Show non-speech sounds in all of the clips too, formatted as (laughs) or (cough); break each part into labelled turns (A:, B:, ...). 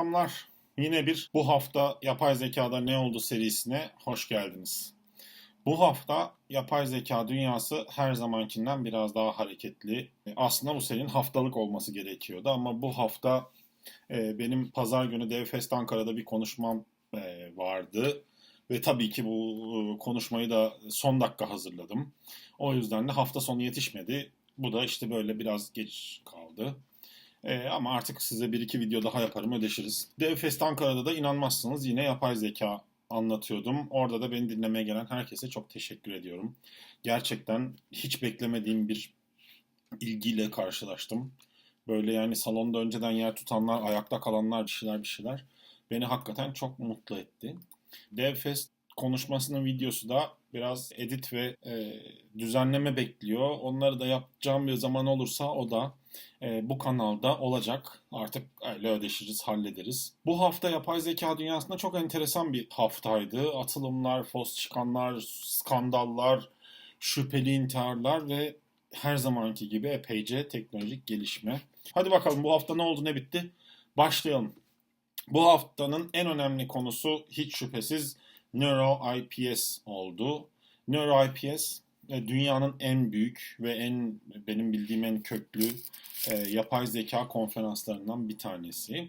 A: Selamlar. Yine bir bu hafta yapay zekada ne oldu serisine hoş geldiniz. Bu hafta yapay zeka dünyası her zamankinden biraz daha hareketli. Aslında bu serinin haftalık olması gerekiyordu ama bu hafta e, benim pazar günü DevFest Ankara'da bir konuşmam e, vardı. Ve tabii ki bu e, konuşmayı da son dakika hazırladım. O yüzden de hafta sonu yetişmedi. Bu da işte böyle biraz geç kaldı. Ee, ama artık size bir iki video daha yaparım ödeşiriz. DevFest Ankara'da da inanmazsınız yine yapay zeka anlatıyordum. Orada da beni dinlemeye gelen herkese çok teşekkür ediyorum. Gerçekten hiç beklemediğim bir ilgiyle karşılaştım. Böyle yani salonda önceden yer tutanlar, ayakta kalanlar bir şeyler bir şeyler beni hakikaten çok mutlu etti. DevFest konuşmasının videosu da biraz edit ve e, düzenleme bekliyor. Onları da yapacağım bir zaman olursa o da e, bu kanalda olacak. Artık öyle ödeşiriz, hallederiz. Bu hafta yapay zeka dünyasında çok enteresan bir haftaydı. Atılımlar, fos çıkanlar, skandallar, şüpheli intiharlar ve her zamanki gibi epeyce teknolojik gelişme. Hadi bakalım bu hafta ne oldu ne bitti? Başlayalım. Bu haftanın en önemli konusu hiç şüphesiz NeuroIPS oldu. NeuroIPS e, dünyanın en büyük ve en benim bildiğim en köklü e, yapay zeka konferanslarından bir tanesi.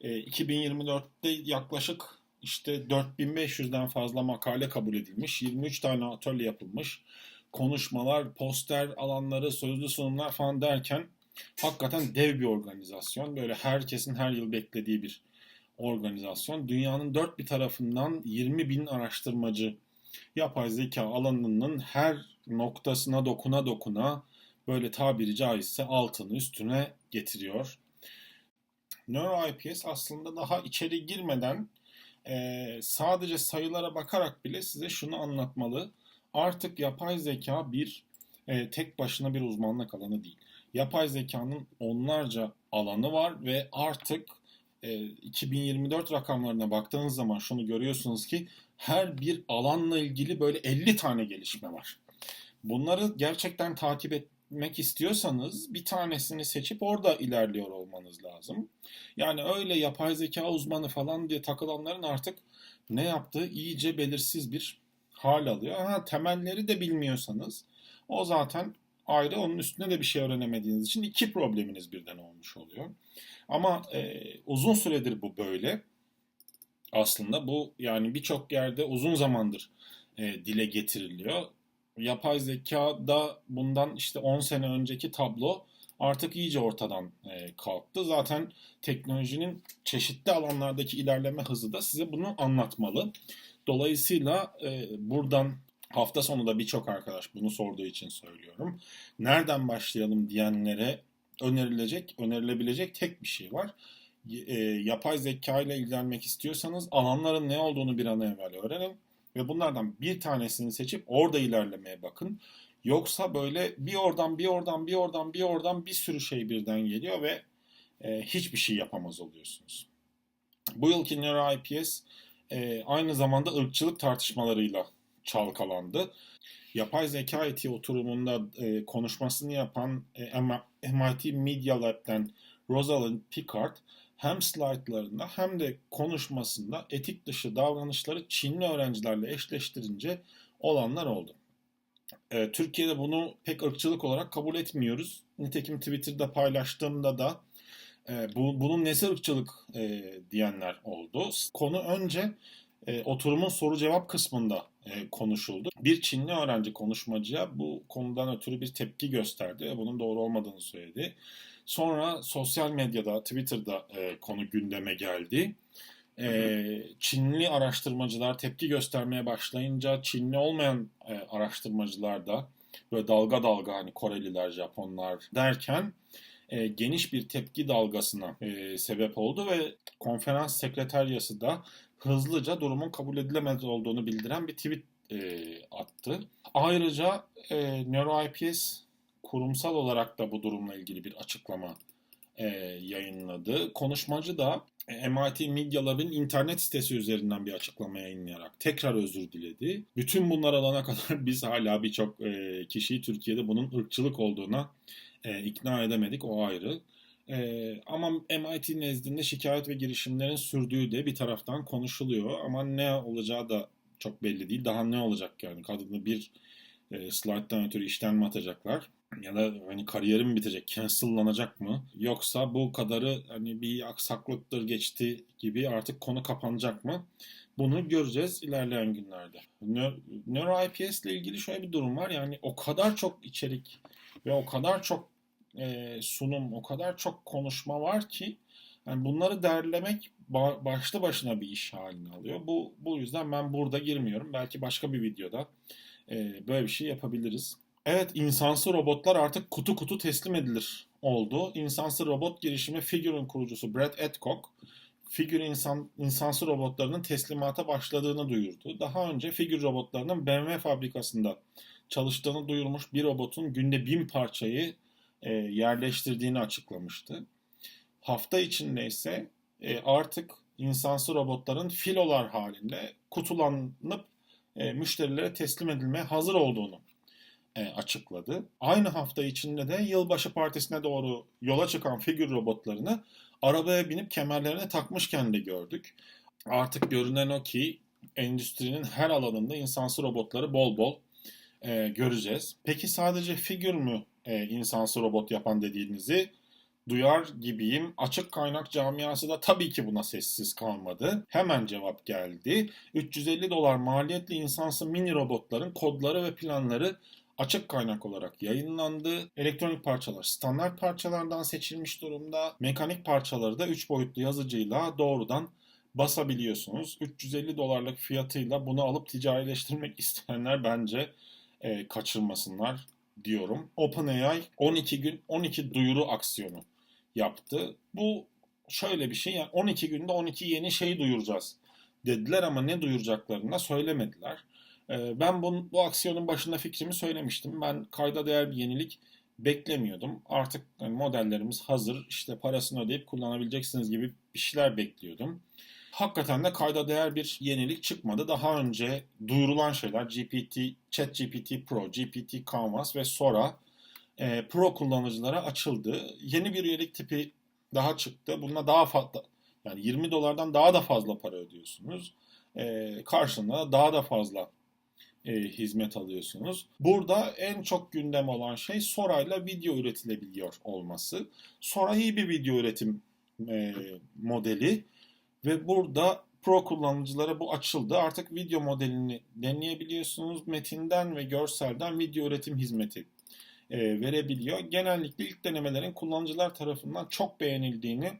A: E, 2024'te yaklaşık işte 4500'den fazla makale kabul edilmiş, 23 tane atölye yapılmış, konuşmalar, poster alanları, sözlü sunumlar falan derken hakikaten dev bir organizasyon. Böyle herkesin her yıl beklediği bir organizasyon. Dünyanın dört bir tarafından 20 bin araştırmacı yapay zeka alanının her noktasına dokuna dokuna böyle tabiri caizse altını üstüne getiriyor. NeuroIPS aslında daha içeri girmeden e, sadece sayılara bakarak bile size şunu anlatmalı. Artık yapay zeka bir e, tek başına bir uzmanlık alanı değil. Yapay zekanın onlarca alanı var ve artık 2024 rakamlarına baktığınız zaman şunu görüyorsunuz ki her bir alanla ilgili böyle 50 tane gelişme var. Bunları gerçekten takip etmek istiyorsanız bir tanesini seçip orada ilerliyor olmanız lazım. Yani öyle yapay zeka uzmanı falan diye takılanların artık ne yaptığı iyice belirsiz bir hal alıyor. Ha, temelleri de bilmiyorsanız o zaten ayrı onun üstüne de bir şey öğrenemediğiniz için iki probleminiz birden olmuş oluyor. Ama e, uzun süredir bu böyle. Aslında bu yani birçok yerde uzun zamandır e, dile getiriliyor. Yapay zeka da bundan işte 10 sene önceki tablo artık iyice ortadan e, kalktı. Zaten teknolojinin çeşitli alanlardaki ilerleme hızı da size bunu anlatmalı. Dolayısıyla e, buradan hafta sonu da birçok arkadaş bunu sorduğu için söylüyorum. Nereden başlayalım diyenlere önerilecek, önerilebilecek tek bir şey var. E, yapay zeka ile ilgilenmek istiyorsanız alanların ne olduğunu bir an evvel öğrenin ve bunlardan bir tanesini seçip orada ilerlemeye bakın. Yoksa böyle bir oradan bir oradan bir oradan bir oradan bir sürü şey birden geliyor ve e, hiçbir şey yapamaz oluyorsunuz. Bu yılki NeuroIPS e, aynı zamanda ırkçılık tartışmalarıyla çalkalandı. Yapay zeka etiği oturumunda e, konuşmasını yapan e, MIT Media Lab'den Rosalind Picard hem slaytlarında hem de konuşmasında etik dışı davranışları Çinli öğrencilerle eşleştirince olanlar oldu. E, Türkiye'de bunu pek ırkçılık olarak kabul etmiyoruz. Nitekim Twitter'da paylaştığımda da e, bu, bunun nesi ırkçılık e, diyenler oldu. Konu önce e, oturumun soru cevap kısmında konuşuldu. Bir Çinli öğrenci konuşmacıya bu konudan ötürü bir tepki gösterdi ve bunun doğru olmadığını söyledi. Sonra sosyal medyada, Twitter'da e, konu gündeme geldi. E, Çinli araştırmacılar tepki göstermeye başlayınca Çinli olmayan e, araştırmacılar da böyle dalga dalga hani Koreliler, Japonlar derken e, geniş bir tepki dalgasına e, sebep oldu ve konferans sekreteryası da hızlıca durumun kabul edilemez olduğunu bildiren bir tweet e, attı. Ayrıca e, NeuroIPS kurumsal olarak da bu durumla ilgili bir açıklama e, yayınladı. Konuşmacı da e, MIT Media Lab'in internet sitesi üzerinden bir açıklama yayınlayarak tekrar özür diledi. Bütün bunlar alana (laughs) kadar biz hala birçok e, kişiyi Türkiye'de bunun ırkçılık olduğuna e, ikna edemedik o ayrı. Ee, ama MIT nezdinde şikayet ve girişimlerin sürdüğü de bir taraftan konuşuluyor. Ama ne olacağı da çok belli değil. Daha ne olacak yani? Kadını bir e, slide'dan ötürü işten mi atacaklar? Ya da hani kariyerim bitecek? Cancellanacak mı? Yoksa bu kadarı hani bir aksaklıktır geçti gibi artık konu kapanacak mı? Bunu göreceğiz ilerleyen günlerde. Nö- NeuroIPS ile ilgili şöyle bir durum var. Yani o kadar çok içerik ve o kadar çok e, sunum, o kadar çok konuşma var ki yani bunları derlemek ba- başlı başına bir iş haline alıyor. Bu bu yüzden ben burada girmiyorum. Belki başka bir videoda e, böyle bir şey yapabiliriz. Evet, insansı robotlar artık kutu kutu teslim edilir oldu. İnsansı robot girişimi Figure'ın kurucusu Brad Adcock, Figure insan, insansı robotlarının teslimata başladığını duyurdu. Daha önce Figure robotlarının BMW fabrikasında çalıştığını duyurmuş bir robotun günde bin parçayı e, yerleştirdiğini açıklamıştı. Hafta içinde ise e, artık insansı robotların filolar halinde kutulanıp e, müşterilere teslim edilmeye hazır olduğunu e, açıkladı. Aynı hafta içinde de yılbaşı partisine doğru yola çıkan figür robotlarını arabaya binip kemerlerine takmışken de gördük. Artık görünen o ki endüstrinin her alanında insansı robotları bol bol e, göreceğiz. Peki sadece figür mü e, insansı robot yapan dediğinizi duyar gibiyim. Açık kaynak camiası da tabii ki buna sessiz kalmadı. Hemen cevap geldi. 350 dolar maliyetli insansı mini robotların kodları ve planları açık kaynak olarak yayınlandı. Elektronik parçalar standart parçalardan seçilmiş durumda. Mekanik parçaları da 3 boyutlu yazıcıyla doğrudan basabiliyorsunuz. 350 dolarlık fiyatıyla bunu alıp ticarileştirmek (laughs) isteyenler bence e, kaçırmasınlar diyorum. OpenAI 12 gün 12 duyuru aksiyonu yaptı. Bu şöyle bir şey yani 12 günde 12 yeni şey duyuracağız dediler ama ne duyuracaklarını da söylemediler. Ee, ben bu, bu aksiyonun başında fikrimi söylemiştim. Ben kayda değer bir yenilik beklemiyordum. Artık modellerimiz hazır. İşte parasını ödeyip kullanabileceksiniz gibi bir şeyler bekliyordum. Hakikaten de kayda değer bir yenilik çıkmadı. Daha önce duyurulan şeyler GPT, ChatGPT Pro, GPT Canvas ve Sora e, Pro kullanıcılara açıldı. Yeni bir üyelik tipi daha çıktı. Bununla daha fazla yani 20 dolardan daha da fazla para ödüyorsunuz. E, karşılığında daha da fazla e, hizmet alıyorsunuz. Burada en çok gündem olan şey Sora'yla video üretilebiliyor olması. Sora iyi bir video üretim e, modeli ve burada Pro kullanıcılara bu açıldı. Artık video modelini deneyebiliyorsunuz. Metinden ve görselden video üretim hizmeti e, verebiliyor. Genellikle ilk denemelerin kullanıcılar tarafından çok beğenildiğini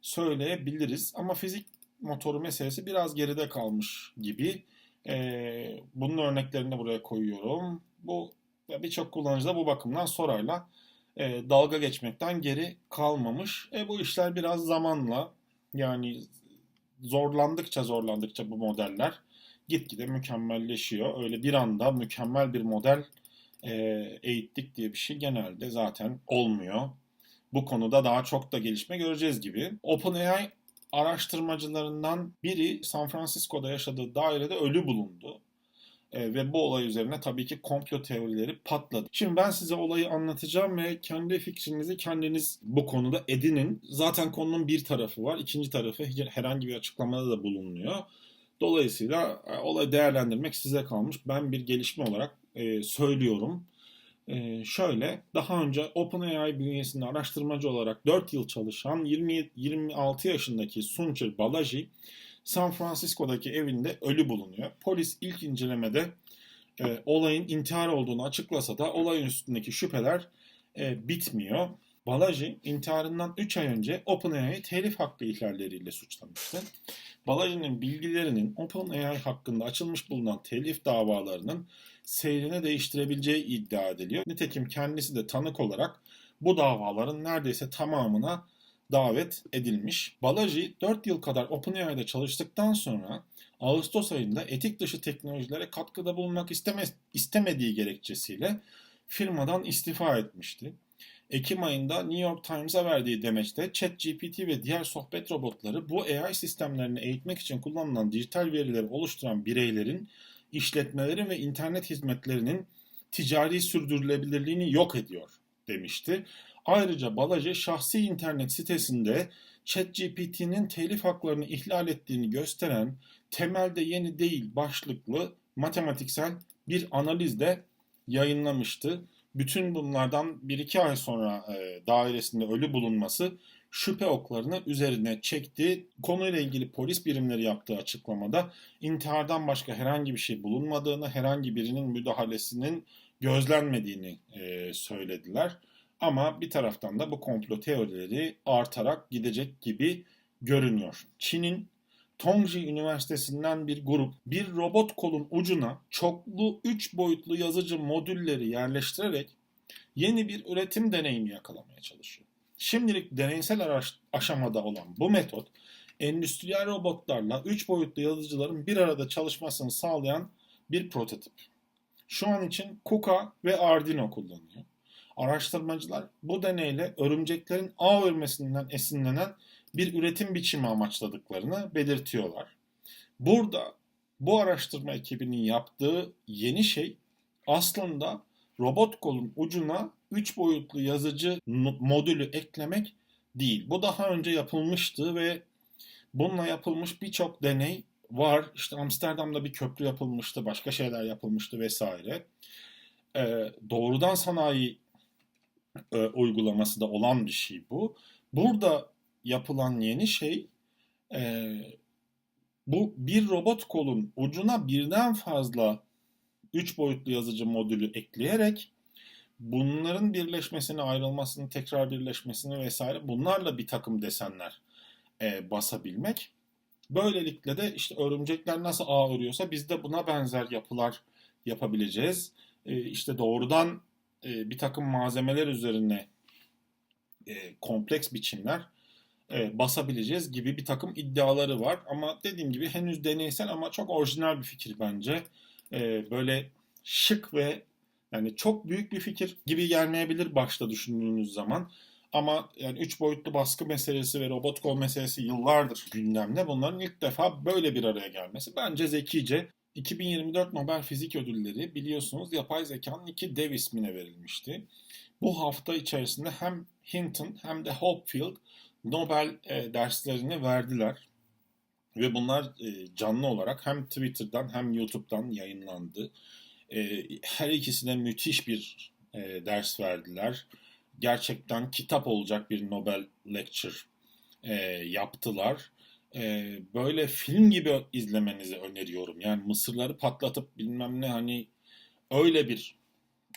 A: söyleyebiliriz. Ama fizik motoru meselesi biraz geride kalmış gibi. E, bunun örneklerini buraya koyuyorum. Bu birçok kullanıcı da bu bakımdan sorayla e, dalga geçmekten geri kalmamış. E, bu işler biraz zamanla yani zorlandıkça zorlandıkça bu modeller gitgide mükemmelleşiyor. Öyle bir anda mükemmel bir model e, eğittik diye bir şey genelde zaten olmuyor. Bu konuda daha çok da gelişme göreceğiz gibi. OpenAI araştırmacılarından biri San Francisco'da yaşadığı dairede ölü bulundu. E, ve bu olay üzerine tabii ki komplo teorileri patladı. Şimdi ben size olayı anlatacağım ve kendi fikrinizi kendiniz bu konuda edinin. Zaten konunun bir tarafı var. ikinci tarafı herhangi bir açıklamada da bulunmuyor. Dolayısıyla e, olayı değerlendirmek size kalmış. Ben bir gelişme olarak e, söylüyorum. E, şöyle, daha önce OpenAI bünyesinde araştırmacı olarak 4 yıl çalışan 20, 26 yaşındaki Sunchir Balaji, San Francisco'daki evinde ölü bulunuyor. Polis ilk incelemede e, olayın intihar olduğunu açıklasa da olayın üstündeki şüpheler e, bitmiyor. Balaji intiharından 3 ay önce OpenAI telif hakkı ihlalleriyle suçlamıştı. Balaji'nin bilgilerinin OpenAI hakkında açılmış bulunan telif davalarının seyrini değiştirebileceği iddia ediliyor. Nitekim kendisi de tanık olarak bu davaların neredeyse tamamına davet edilmiş. Balaji 4 yıl kadar OpenAI'de çalıştıktan sonra Ağustos ayında etik dışı teknolojilere katkıda bulunmak isteme, istemediği gerekçesiyle firmadan istifa etmişti. Ekim ayında New York Times'a verdiği demeçte ChatGPT ve diğer sohbet robotları bu AI sistemlerini eğitmek için kullanılan dijital verileri oluşturan bireylerin, işletmelerin ve internet hizmetlerinin ticari sürdürülebilirliğini yok ediyor demişti. Ayrıca Balacı şahsi internet sitesinde ChatGPT'nin telif haklarını ihlal ettiğini gösteren temelde yeni değil başlıklı matematiksel bir analiz de yayınlamıştı. Bütün bunlardan 1-2 ay sonra e, dairesinde ölü bulunması şüphe oklarını üzerine çekti. Konuyla ilgili polis birimleri yaptığı açıklamada intihardan başka herhangi bir şey bulunmadığını, herhangi birinin müdahalesinin gözlenmediğini e, söylediler. Ama bir taraftan da bu komplo teorileri artarak gidecek gibi görünüyor. Çin'in Tongji Üniversitesi'nden bir grup bir robot kolun ucuna çoklu 3 boyutlu yazıcı modülleri yerleştirerek yeni bir üretim deneyimi yakalamaya çalışıyor. Şimdilik deneysel aşamada olan bu metot endüstriyel robotlarla 3 boyutlu yazıcıların bir arada çalışmasını sağlayan bir prototip. Şu an için KUKA ve Arduino kullanıyor. Araştırmacılar bu deneyle örümceklerin ağ örmesinden esinlenen bir üretim biçimi amaçladıklarını belirtiyorlar. Burada bu araştırma ekibinin yaptığı yeni şey aslında robot kolun ucuna 3 boyutlu yazıcı modülü eklemek değil. Bu daha önce yapılmıştı ve bununla yapılmış birçok deney var. İşte Amsterdam'da bir köprü yapılmıştı, başka şeyler yapılmıştı vesaire. Ee, doğrudan sanayi e, uygulaması da olan bir şey bu. Burada yapılan yeni şey e, bu bir robot kolun ucuna birden fazla 3 boyutlu yazıcı modülü ekleyerek bunların birleşmesini, ayrılmasını, tekrar birleşmesini vesaire bunlarla bir takım desenler e, basabilmek. Böylelikle de işte örümcekler nasıl ağ örüyorsa biz de buna benzer yapılar yapabileceğiz. E, işte doğrudan e, bir takım malzemeler üzerine e, kompleks biçimler e, basabileceğiz gibi bir takım iddiaları var. Ama dediğim gibi henüz deneysel ama çok orijinal bir fikir bence. E, böyle şık ve yani çok büyük bir fikir gibi gelmeyebilir başta düşündüğünüz zaman. Ama yani üç boyutlu baskı meselesi ve robot kol meselesi yıllardır gündemde. Bunların ilk defa böyle bir araya gelmesi bence zekice. 2024 Nobel Fizik Ödülleri biliyorsunuz yapay zekanın iki dev ismine verilmişti. Bu hafta içerisinde hem Hinton hem de Hopfield Nobel e, derslerini verdiler. Ve bunlar e, canlı olarak hem Twitter'dan hem YouTube'dan yayınlandı. E, her ikisine müthiş bir e, ders verdiler. Gerçekten kitap olacak bir Nobel Lecture e, yaptılar. E, böyle film gibi izlemenizi öneriyorum. Yani mısırları patlatıp bilmem ne hani öyle bir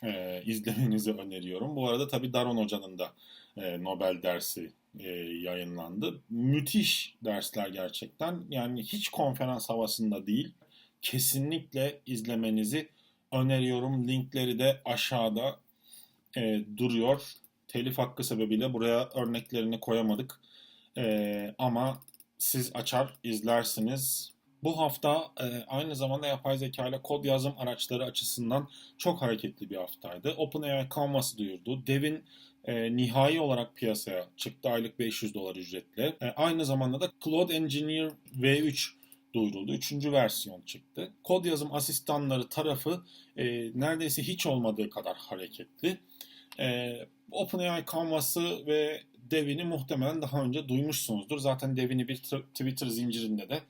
A: e, (laughs) izlemenizi öneriyorum. Bu arada tabii Daron Hoca'nın da e, Nobel dersi e, yayınlandı. Müthiş dersler gerçekten. Yani hiç konferans havasında değil. Kesinlikle izlemenizi öneriyorum. Linkleri de aşağıda e, duruyor. Telif hakkı sebebiyle buraya örneklerini koyamadık. E, ama siz açar izlersiniz. Bu hafta e, aynı zamanda yapay zeka ile kod yazım araçları açısından çok hareketli bir haftaydı. OpenAI Canvas'ı duyurdu. Dev'in e, nihai olarak piyasaya çıktı aylık 500 dolar ücretle. E, aynı zamanda da Claude Engineer V3 duyuruldu. Üçüncü versiyon çıktı. Kod yazım asistanları tarafı e, neredeyse hiç olmadığı kadar hareketli. E, OpenAI Canvas'ı ve Dev'ini muhtemelen daha önce duymuşsunuzdur. Zaten Dev'ini bir Twitter zincirinde de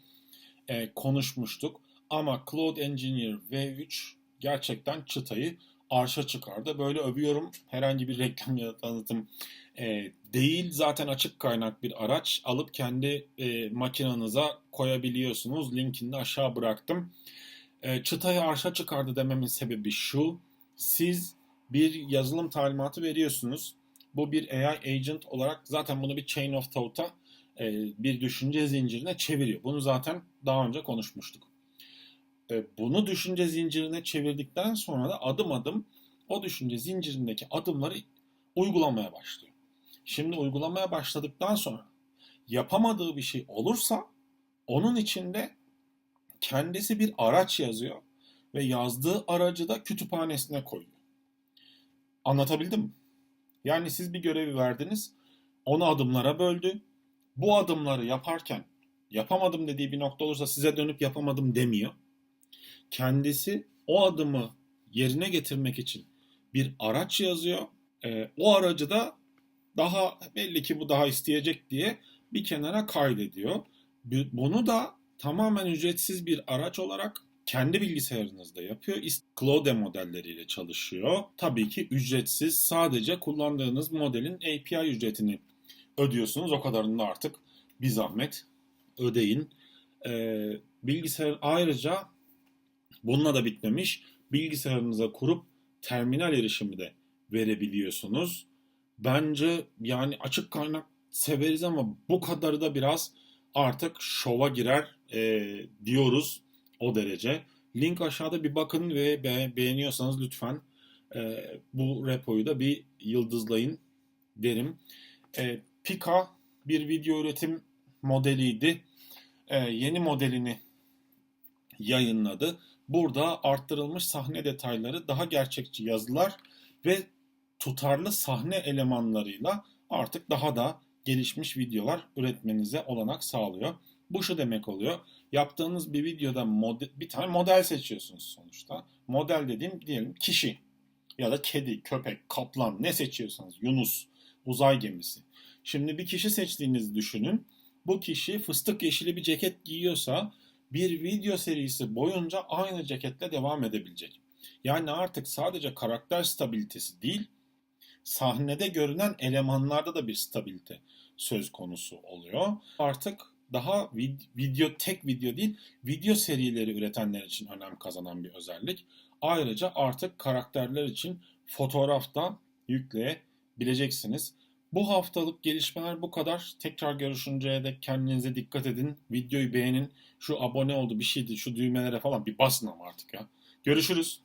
A: e, konuşmuştuk. Ama Claude Engineer V3 gerçekten çıtayı arşa çıkardı. Böyle övüyorum. Herhangi bir reklam ya da tanıtım e, değil. Zaten açık kaynak bir araç. Alıp kendi e, makinanıza koyabiliyorsunuz. Linkini de aşağı bıraktım. E, çıtayı arşa çıkardı dememin sebebi şu. Siz bir yazılım talimatı veriyorsunuz. Bu bir AI agent olarak zaten bunu bir chain of thought'a e, bir düşünce zincirine çeviriyor. Bunu zaten daha önce konuşmuştuk. E, bunu düşünce zincirine çevirdikten sonra da adım adım o düşünce zincirindeki adımları uygulamaya başlıyor. Şimdi uygulamaya başladıktan sonra yapamadığı bir şey olursa onun içinde kendisi bir araç yazıyor ve yazdığı aracı da kütüphanesine koyuyor. Anlatabildim mi? Yani siz bir görevi verdiniz, onu adımlara böldü. Bu adımları yaparken yapamadım dediği bir nokta olursa size dönüp yapamadım demiyor. Kendisi o adımı yerine getirmek için bir araç yazıyor. E, o aracı da daha belli ki bu daha isteyecek diye bir kenara kaydediyor. Bu- Bunu da tamamen ücretsiz bir araç olarak kendi bilgisayarınızda yapıyor. Claude modelleriyle çalışıyor. Tabii ki ücretsiz. Sadece kullandığınız modelin API ücretini ödüyorsunuz. O kadarını da artık bir zahmet ödeyin. Ee, bilgisayar ayrıca bununla da bitmemiş. Bilgisayarınıza kurup terminal erişimi de verebiliyorsunuz. Bence yani açık kaynak severiz ama bu kadarı da biraz artık şova girer e, diyoruz o derece. Link aşağıda bir bakın ve be- beğeniyorsanız lütfen e, bu repoyu da bir yıldızlayın derim. E, Pika bir video üretim modeliydi. E, yeni modelini yayınladı. Burada arttırılmış sahne detayları, daha gerçekçi yazılar ve tutarlı sahne elemanlarıyla artık daha da gelişmiş videolar üretmenize olanak sağlıyor. Bu şu demek oluyor. Yaptığınız bir videoda mode- bir tane model seçiyorsunuz sonuçta. Model dediğim diyelim kişi ya da kedi, köpek, kaplan ne seçiyorsanız Yunus, uzay gemisi. Şimdi bir kişi seçtiğinizi düşünün. Bu kişi fıstık yeşili bir ceket giyiyorsa bir video serisi boyunca aynı ceketle devam edebilecek. Yani artık sadece karakter stabilitesi değil, sahnede görünen elemanlarda da bir stabilite söz konusu oluyor. Artık daha vid- video tek video değil, video serileri üretenler için önem kazanan bir özellik. Ayrıca artık karakterler için fotoğraf da yükleyebileceksiniz. Bu haftalık gelişmeler bu kadar. Tekrar görüşünceye dek kendinize dikkat edin. Videoyu beğenin. Şu abone oldu bir şeydi, şu düğmelere falan bir basın ama artık ya. Görüşürüz.